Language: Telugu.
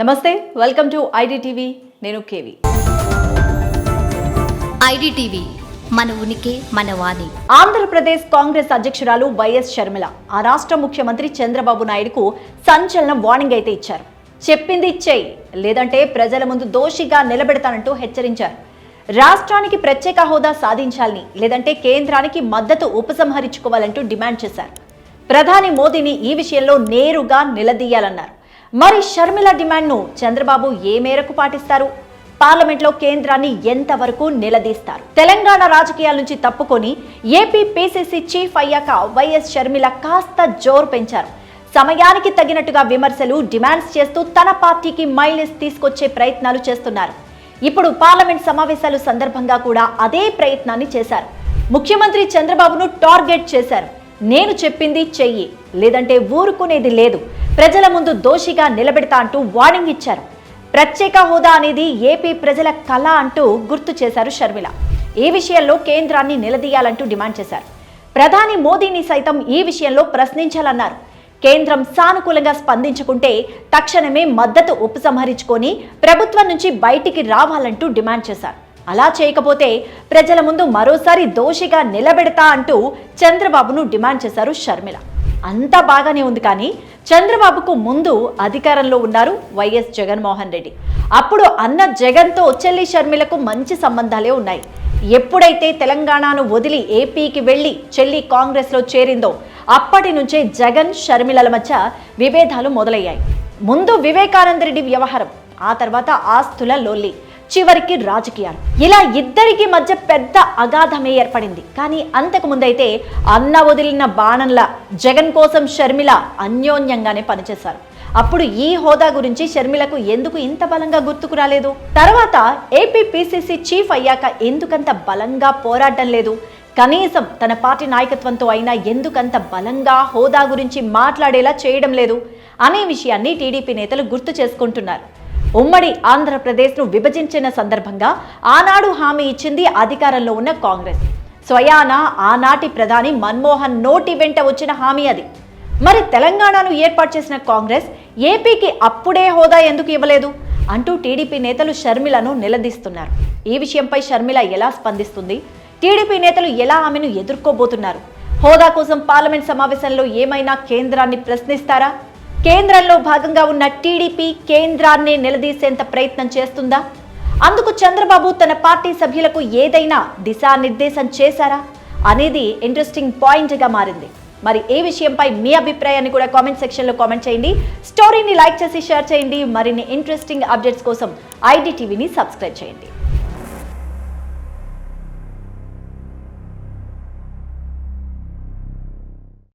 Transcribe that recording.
నమస్తే వెల్కమ్ టు ఐడిటీవీ. నేను కేవి. ఐడిటీవీ మన ఉనికి మన వాణి. ఆంధ్రప్రదేశ్ కాంగ్రెస్ అధ్యక్షురాలు వైఎస్ షర్మిల. ఆ రాష్ట్ర ముఖ్యమంత్రి చంద్రబాబు నాయుడుకు సంచలన వార్నింగ్ అయితే ఇచ్చారు. చెప్పింది చెయ్యి లేదంటే ప్రజల ముందు దోషిగా నిలబెడతానంటూ హెచ్చరించారు. రాష్ట్రానికి ప్రత్యేక హోదా సాధించాలని లేదంటే కేంద్రానికి మద్దతు ఉపసంహరించుకోవాలంటూ డిమాండ్ చేశారు. ప్రధాని మోదీని ఈ విషయంలో నేరుగా నిలదీయాలన్నారు. మరి షర్మిల డిమాండ్ను చంద్రబాబు ఏ మేరకు పాటిస్తారు? పార్లమెంట్లో కేంద్రాన్ని ఎంతవరకు నిలదీస్తారు? తెలంగాణ రాజకీయాల నుంచి తప్పుకొని ఏపీ పిసిసి చీఫ్ అయ్యాక వైఎస్ షర్మిల కాస్త జోరు పెంచారు. సమయానికి తగినట్టుగా విమర్శలు డిమాండ్స్ చేస్తూ తన పార్టీకి మైలేజ్ తీసుకొచ్చే ప్రయత్నాలు చేస్తున్నారు. ఇప్పుడు పార్లమెంట్ సమావేశాలు సందర్భంగా కూడా అదే ప్రయత్నాన్ని చేశారు. ముఖ్యమంత్రి చంద్రబాబును టార్గెట్ చేశారు. నేను చెప్పింది చెయ్యి లేదంటే ఊరుకునేది లేదు. ప్రజల ముందు దోషిగా నిలబెడతా అంటూ వార్నింగ్ ఇచ్చారు. ప్రత్యేక హోదా అనేది ఏపీ ప్రజల కళ అంటూ గుర్తు చేశారు షర్మిల. ఈ విషయంలో కేంద్రాన్ని నిలదీయాలంటూ డిమాండ్ చేశారు. ప్రధాని మోదీని సైతం ఈ విషయంలో ప్రశ్నించాలన్నారు. కేంద్రం సానుకూలంగా స్పందించుకుంటే తక్షణమే మద్దతు ఉపసంహరించుకొని ప్రభుత్వం నుంచి బయటికి రావాలంటూ డిమాండ్ చేశారు. అలా చేయకపోతే ప్రజల ముందు మరోసారి దోషిగా నిలబెడతా అంటూ చంద్రబాబును డిమాండ్ చేశారు షర్మిల. అంతా బాగానే ఉంది కానీ చంద్రబాబుకు ముందు అధికారంలో ఉన్నారు వైఎస్ జగన్మోహన్ రెడ్డి. అప్పుడు అన్న జగన్తో చెల్లి షర్మిలకు మంచి సంబంధాలే ఉన్నాయి. ఎప్పుడైతే తెలంగాణను వదిలి ఏపీకి వెళ్ళి చెల్లి కాంగ్రెస్లో చేరిందో అప్పటి నుంచే జగన్ షర్మిలల మధ్య విభేదాలు మొదలయ్యాయి. ముందు వివేకానంద రెడ్డి వ్యవహారం. ఆ తర్వాత ఆస్తుల లొల్లి. చివరికి రాజకీయాలు. ఇలా ఇద్దరికి మధ్య పెద్ద అగాధమే ఏర్పడింది. కానీ అంతకు ముందైతే అన్న వదిలిన బాణంలా జగన్ కోసం షర్మిల అన్యోన్యంగానే పనిచేశారు. అప్పుడు ఈ హోదా గురించి షర్మిలకు ఎందుకు ఇంత బలంగా గుర్తుకు రాలేదు? తర్వాత ఏపీపీసీసీ చీఫ్ అయ్యాక ఎందుకంత బలంగా పోరాటం లేదు? కనీసం తన పార్టీ నాయకత్వంతో అయినా ఎందుకంత బలంగా హోదా గురించి మాట్లాడేలా చేయడం లేదు? అనే విషయాన్ని టీడీపీ నేతలు గుర్తు చేసుకుంటున్నారు. ఉమ్మడి ఆంధ్రప్రదేశ్ను విభజించిన సందర్భంగా ఆనాడు హామీ ఇచ్చింది అధికారంలో ఉన్న కాంగ్రెస్. స్వయాన ఆనాటి ప్రధాని మన్మోహన్ నోటి వెంట వచ్చిన హామీ అది. మరి తెలంగాణను ఏర్పాటు చేసిన కాంగ్రెస్ ఏపీకి అప్పుడే హోదా ఎందుకు ఇవ్వలేదు? అంటూ టీడీపీ నేతలు షర్మిలను నిలదీస్తున్నారు. ఈ విషయంపై షర్మిల ఎలా స్పందిస్తుంది? టీడీపీ నేతలు ఎలా ఆమెను ఎదుర్కోబోతున్నారు? హోదా కోసం పార్లమెంట్ సమావేశంలో ఏమైనా కేంద్రాన్ని ప్రశ్నిస్తారా? కేంద్రంలో భాగంగా ఉన్న టీడీపీ కేంద్రాన్ని నిలదీసేంత ప్రయత్నం చేస్తుందా? అందుకు చంద్రబాబు తన పార్టీ సభ్యులకు ఏదైనా దిశానిర్దేశం చేశారా? అనేది ఇంట్రెస్టింగ్ పాయింట్గా మారింది. మరి ఏ విషయంపై మీ అభిప్రాయాన్ని కూడా కామెంట్ సెక్షన్లో కామెంట్ చేయండి. స్టోరీని లైక్ చేసి షేర్ చేయండి. మరిన్ని ఇంట్రెస్టింగ్ అప్డేట్స్ కోసం ఐడి టీవీని సబ్స్క్రైబ్ చేయండి.